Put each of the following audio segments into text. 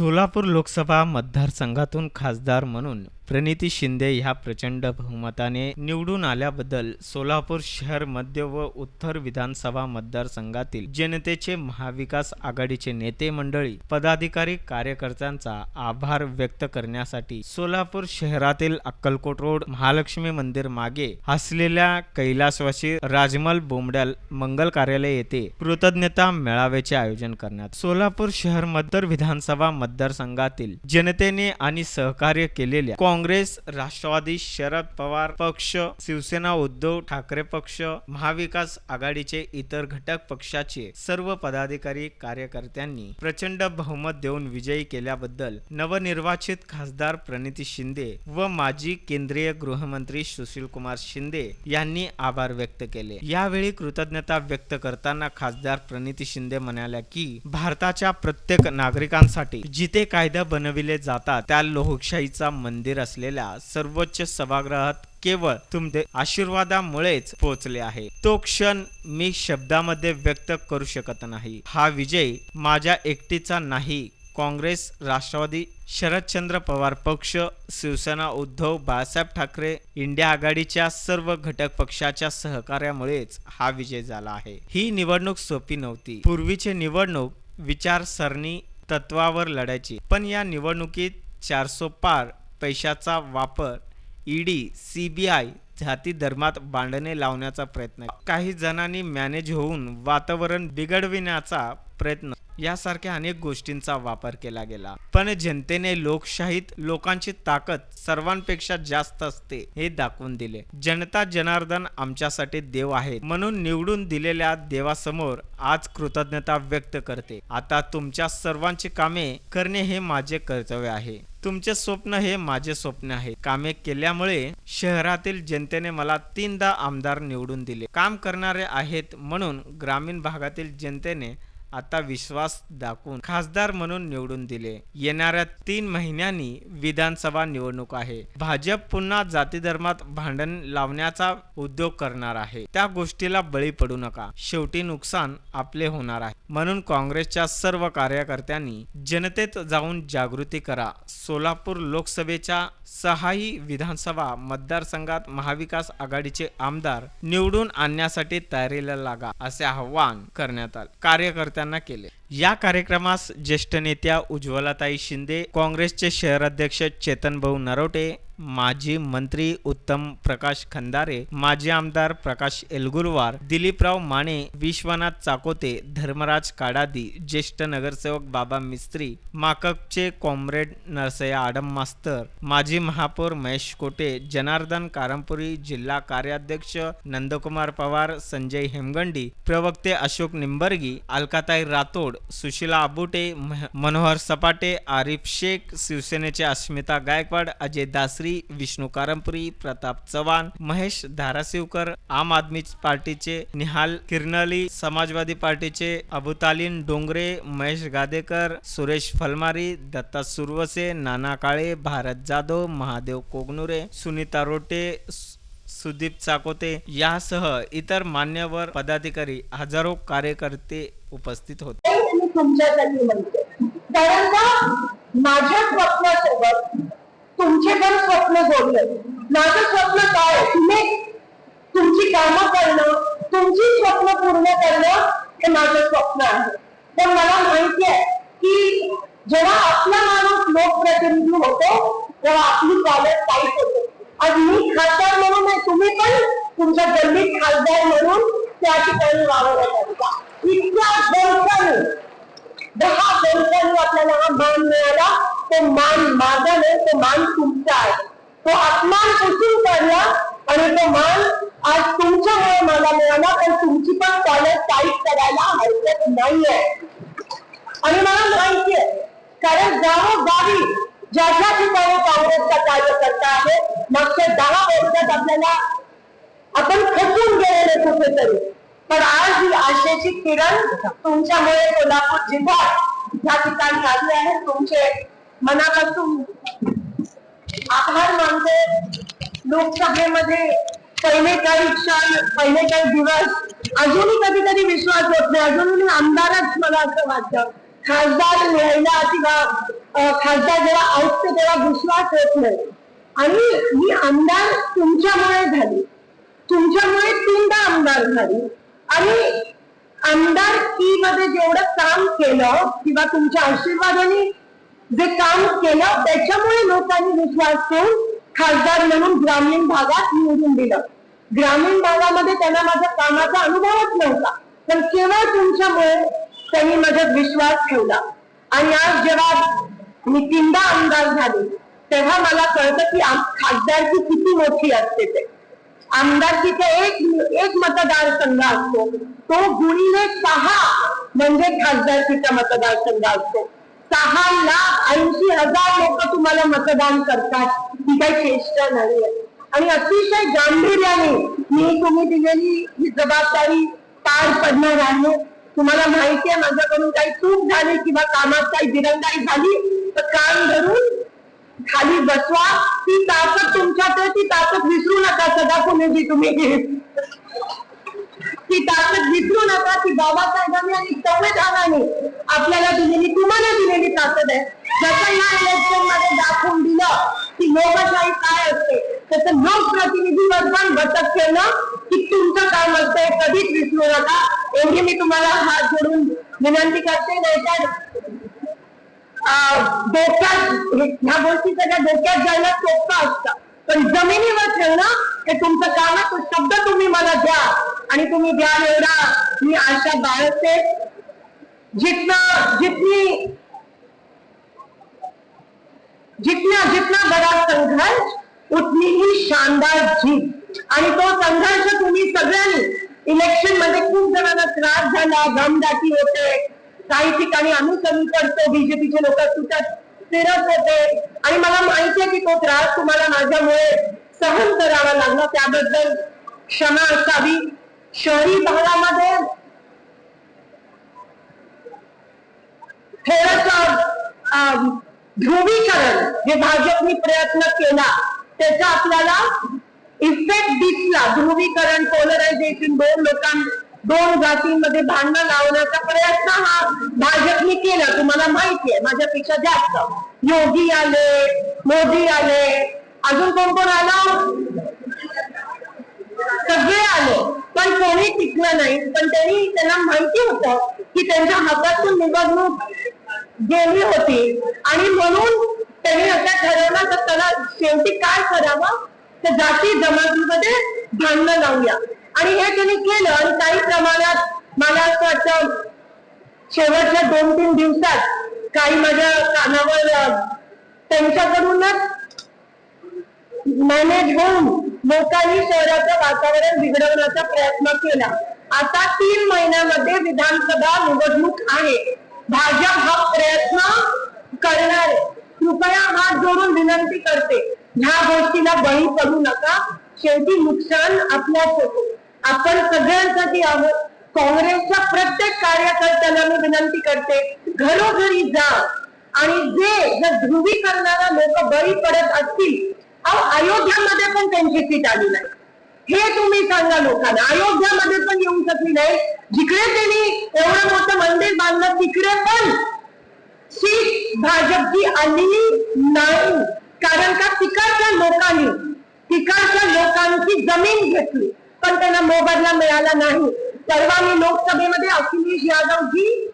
सोलापूर लोकसभा मतदारसंघातून खासदार म्हणून प्रणिती शिंदे ह्या प्रचंड बहुमताने निवडून आल्याबद्दल सोलापूर शहर मध्य व उत्तर विधानसभा मतदारसंघातील जनतेचे महाविकास आघाडीचे नेते मंडळी पदाधिकारी कार्यकर्त्यांचा आभार व्यक्त करण्यासाठी सोलापूर शहरातील अक्कलकोट रोड महालक्ष्मी मंदिर मागे असलेल्या कैलासवासी राजमल बोमड्याल मंगल कार्यालय येथे कृतज्ञता मेळाव्याचे आयोजन करण्यात सोलापूर शहर मतदार विधानसभा मतदारसंघातील जनतेने आणि सहकार्य केलेल्या काँग्रेस राष्ट्रवादी शरद पवार पक्ष शिवसेना उद्धव ठाकरे पक्ष महाविकास आघाडीचे इतर घटक पक्षाचे सर्व पदाधिकारी कार्यकर्त्यांनी प्रचंड बहुमत देऊन विजयी केल्याबद्दल नवनिर्वाचित खासदार प्रणिती शिंदे व माजी केंद्रीय गृहमंत्री सुशील कुमार शिंदे यांनी आभार व्यक्त केले. यावेळी कृतज्ञता व्यक्त करताना खासदार प्रणिती शिंदे म्हणाल्या की भारताच्या प्रत्येक नागरिकांसाठी जिथे कायदा बनविले जातात त्या लोकशाहीचा मंदिर असलेल्या सर्वोच्च सभागृहात केवळ तुमचे आशीर्वादामुळेच पोहोचले आहे. तो क्षण मी शब्दामध्ये व्यक्त करू शकत नाही. हा विजय माझ्या एकटीचा नाही. काँग्रेस राष्ट्रवादी शरदचंद्र पवार पक्ष शिवसेना उद्धव बाळासाहेब ठाकरे इंडिया आघाडीच्या सर्व घटक पक्षाच्या सहकार्यामुळेच हा विजय झाला आहे. ही निवडणूक सोपी नव्हती. पूर्वीची निवडणूक विचारसरणी तत्वावर लढायची. पण या निवडणुकीत चारसो पार पैशाचा वापर ईडी सीबीआय जाती धर्मात बांधणे लावण्याचा प्रयत्न. काही जणांनी मॅनेज होऊन वातावरण बिघडविण्याचा प्रयत्न यासारख्या अनेक गोष्टींचा वापर केला गेला. पण जनतेने लोकशाहीत लोकांची ताकद सर्वांपेक्षा जास्त असते हे दाखवून दिले. जनता जनार्दन आमच्यासाठी देव आहे म्हणून निवडून दिलेल्या देवासमोर आज कृतज्ञता व्यक्त करते. आता तुमच्या सर्वांची कामे करणे हे माझे कर्तव्य आहे. तुमचे स्वप्न हे माझे स्वप्न आहे. कामे केल्यामुळे शहरातील जनतेने मला तीनदा आमदार निवडून दिले. काम करणारे आहेत म्हणून ग्रामीण भागातील जनतेने आता विश्वास दाखवून खासदार म्हणून निवडून दिले. येणाऱ्या तीन महिन्यांनी विधानसभा निवडणूक आहे. भाजप पुन्हा जाती धर्मात भांडण लावण्याचा उद्योग करणार आहे. त्या गोष्टीला बळी पडू नका. शेवटी नुकसान आपले होणार आहे. म्हणून काँग्रेसच्या सर्व कार्यकर्त्यांनी जनतेत जाऊन जागृती करा. सोलापूर लोकसभेच्या सहाही विधानसभा मतदारसंघात महाविकास आघाडीचे आमदार निवडून आणण्यासाठी तयारीला लागा असे आवाहन करण्यात आले. त्यांना केले. या कार्यक्रमास ज्येष्ठ नेत्या उज्ज्वलाताई शिंदे काँग्रेसचे शहराध्यक्ष चेतनभाऊ नरोटे माजी मंत्री उत्तम प्रकाश खंदारे माजी आमदार प्रकाश एलगुरवार दिलीपराव माने विश्वनाथ चाकोते धर्मराज काडादी ज्येष्ठ नगरसेवक बाबा मिस्त्री माकपचे कॉम्रेड नरसया आडम मास्तर माजी महापौर महेश कोटे जनार्दन कारंपुरी जिल्हा कार्याध्यक्ष नंदकुमार पवार संजय हेमगंडी प्रवक्ते अशोक निंबर्गी अलकाताई रातोड सुशीला आबुटे मनोहर सपाटे आरिफ शेख शिवसेनेचे अस्मिता गायकवाड अजय दासरी विष्णू कारंपुरी प्रताप चव्हाण महेश धाराशिवकर आम आदमी पार्टीचे निहाल किरणली समाजवादी पार्टीचे अबुतालीन डोंगरे महेश गादेकर सुरेश फलमारी दत्ता सुरवसे नाना काळे भारत जाधव महादेव कोगनुरे सुनीता रोटे सुदीप चाकोते यासह इतर मान्यवर पदाधिकारी हजारो कार्यकर्ते उपस्थित होते. माझ्या स्वप्नासोबत तुमचे पण स्वप्न जोडले. माझं स्वप्न काय? तुम्ही तुमची कामं करणं, तुमची स्वप्न पूर्ण करणं हे माझं स्वप्न आहे. पण मला माहिती आहे की जेव्हा आपला माणूस लोकप्रतिनिधी होतो, तेव्हा आपली चालत टाईट होते आज मी खासदार म्हणून आहे, तुम्ही पण तुमच्या गल्लीत खासदार म्हणून त्या ठिकाणी वावरत इतक्या दहा वर्षांनी आपल्याला तो मान माझा नाही तो मान तुमचा आहे. तो अपमान पुसून काढला आणि तो मान आज तुमच्यामुळे मला मिळाला पण तुमची पण कॉलेज टाईप करायला हरकत नाहीये. आणि मला माहितीये आहे कारण गावोगावी ज्या ज्या ठिकाणी काँग्रेसचा कार्यकर्ता आहे मागच्या दहा वर्षात आपल्याला आपण खचून गेलेले कुठेतरी. पण आज ही आशेची किरण तुमच्यामुळे कोल्हापूर जिल्हा या ठिकाणी आली आहे तुमचे मनापासून आभार मानते. लोकसभेमध्ये पहिले काही क्षण पहिले काही दिवस अजूनही कधी कधी विश्वास होत नाही. अजूनही आमदारच मला असं वाटतं. खासदार लिहायला किंवा खासदार जेव्हा ऐकतो तेव्हा विश्वास होत नाही. आणि मी आमदार तुमच्यामुळे झाली. तुमच्यामुळे तीनदा आमदार झाली. आणि आमदार ई मध्ये जेवढं काम केलं किंवा तुमच्या आशीर्वादाने जे काम केलं त्याच्यामुळे लोकांनी विश्वास ठेवून खासदार म्हणून ग्रामीण भागात निवडून दिलं. ग्रामीण भागामध्ये त्यांना माझ्या कामाचा अनुभवच नव्हता पण केवळ तुमच्यामुळे त्यांनी माझ्यात विश्वास ठेवला. आणि आज जेव्हा मी तीनदा आमदार झाले तेव्हा मला कळतं की खासदारची खासदारकी किती मोठी असते ते. आमदारकीचा एक एक मतदारसंघ असतो तो गुणिले सहा म्हणजे खासदारकीचा मतदारसंघ असतो. सहा लाख ऐंशी हजार लोक तुम्हाला मतदान करतात. ही काही चेष्टा नाहीये आणि अतिशय गांभीर्याने मी तुम्ही दिलेली ही जबाबदारी पार पडणार आहे. तुम्हाला माहिती आहे माझ्याकडून काही चूक झाली किंवा कामात काही दिरंगाई झाली तर काम धरून खाली बसवा. ती ताकद तुमच्यात ती ताकद विसरू नका सदा पुणेजी तुम्ही. ती ताकद विसरू नका की बाबासाहेबांनी आणि संविधानाने आपल्याला दिलेली तुम्हाला दिलेली ताकद आहे. जसं या इलेक्शनमध्ये दाखवून दिलं की लोकशाही काय असते तसं लोकप्रतिनिधी पण बचत केलं की तुमचं काम असतंय कधीच विसरू नका. एवढी मी तुम्हाला हात जोडून विनंती करते नाहीतर अं, डोक्यात ह्या गोष्टी सगळ्या डोक्यात जायला सोपं असतं. पण जमिनीवर ठेवणं हे तुमचं काम आहे. तो शब्द तुम्ही मला द्या. आणि तुम्ही द्याल एवढा मी आशा बाळगते जितना जितनी जितना जितना बड़ा संघर्ष उतनी ही शानदार जीत. आणि तो संघर्ष तुम्ही सगळ्यांनी इलेक्शनमध्ये खूप जणांना त्रास झाला गमदाटी होते. काही ठिकाणी आम्ही कमी करतो बीजेपीचे लोक सुटत फिरत होते. आणि मला माहिती आहे की तो त्रास तुम्हाला माझ्यामुळे सहन करावा लागला. त्याबद्दल क्षमा असावी. शहरी भागामध्ये थोडस ध्रुवीकरण जे भाजपने प्रयत्न केला. त्याचा आपल्याला इफेक्ट दिसला. ध्रुवीकरण पोलरायझेशन दोन लोकां दोन जातींमध्ये भांडण लावण्याचा प्रयत्न हा भाजपने केला. तुम्हाला माहिती आहे माझ्यापेक्षा जास्त. योगी आले मोदी आले. अजून कोण कोण आला? सगळे आले. पण कोणी टिकलं नाही. पण त्यांनी त्यांना माहिती होत की त्यांच्या हातातून निवडणूक गेली होती. आणि म्हणून त्यांनी असं ठरवलं तर त्याला शेवटी काय करावं? तर जाती जमातीमध्ये भांडणं लावूया. आणि हे त्यांनी केलं आणि काही प्रमाणात मला असं वाटतं शेवटच्या दोन तीन दिवसात काही माझ्या कानावर त्यांच्याकडूनच मॅनेज होऊन लोकांनी शहराचं वातावरण बिघडवण्याचा प्रयत्न केला. आता तीन महिन्यामध्ये विधानसभा निवडणूक आहे. भाजप हा प्रयत्न करणार कृपया हात जोडून विनंती करते. ह्या गोष्टीला बळी पडू नका. शेवटी नुकसान आपल्याच होतो आपण सगळ्यांसाठी आहोत. काँग्रेसच्या प्रत्येक कार्यकर्त्याला मी विनंती करते घरोघरी जा. आणि जे जर ध्रुवीकरणाला लोक बळी पडत असतील अहो अयोध्यामध्ये पण त्यांची सीट आली नाही. हे तुम्ही सांगा लोकांना. अयोध्यामध्ये पण येऊ शकली नाही. जिकडे त्यांनी एवढं मोठं मंदिर बांधलं तिकडे पण सीट भाजपची आली नाही. कारण का? तिकडच्या लोकांनी तिकडच्या लोकांची जमीन घेतली. पण त्यांना मोबदला मिळाला नाही. सर्वांनी लोकसभेमध्ये अखिलेश यादवजी जी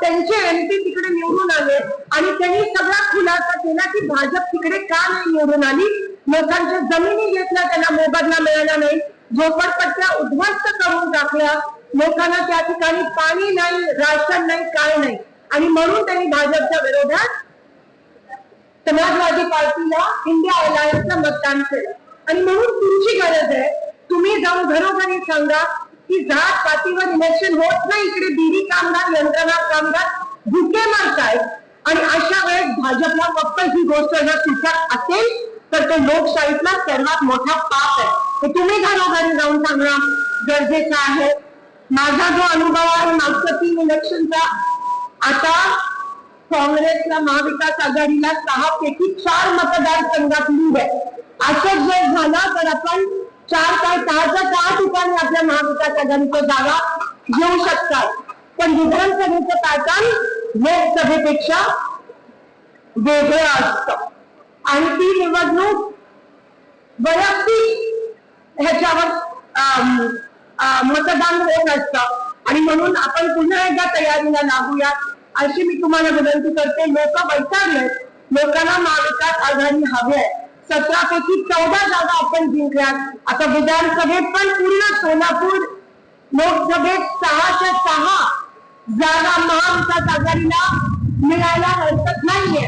त्यांचे एमपी तिकडे निवडून आले. आणि त्यांनी सगळा खुलासा केला की भाजप तिकडे का नाही निवडून आली? लोकांच्या जमिनी घेतल्या त्यांना मोबदला मिळाला नाही. झोपडपट्ट्या उद्ध्वस्त करून टाकल्या. लोकांना त्या ठिकाणी पाणी नाही राशन नाही काय नाही. आणि म्हणून त्यांनी भाजपच्या विरोधात समाजवादी पार्टीला इंडिया अलायन्सला मतदान केलं. आणि म्हणून तुमची गरज आहे तुम्ही जाऊन घरोघरी सांगा की जात पातीवर इलेक्शन होत नाही. इकडे बिरी कामगार यंत्रणा कामगार भुके मारतायत. आणि अशा वेळेस भाजपला फक्त ही गोष्ट जर सुचत असेल तर ते लोकशाहीतला सर्वात मोठा पाप आहे. तर तुम्ही घरोघरी जाऊन सांगणं गरजेचं आहे. माझा जो अनुभव आहे मागच्या तीन इलेक्शनचा आता काँग्रेसला महाविकास आघाडीला सहा पैकी चार मतदारसंघात लिहू आहे. असं जर झालं तर आपण चार काय सहाच्या चार ठिकाणी आपल्या महाविकास आघाडीच्या जागा घेऊ शकतात. पण विधानसभेचं पॅटर्न लोकसभेपेक्षा वेगळं असतं. आणि ती निवडणूक वैयक्तिक ह्याच्यावर मतदान होत असतं. आणि म्हणून आपण पुन्हा एकदा तयारीला लागूयात. अशी मी तुम्हाला विनंती करते. लोक वैतागले लोकांना महाविकास आघाडी हवी आहे. सतरापैकी चौदा जागा आपण जिंकल्यात आता विधानसभेत पण पूर्ण सोलापूर लोकसभेत सहाशे सहा जागा महाविकास आघाडीला मिळायला हरकत नाहीये.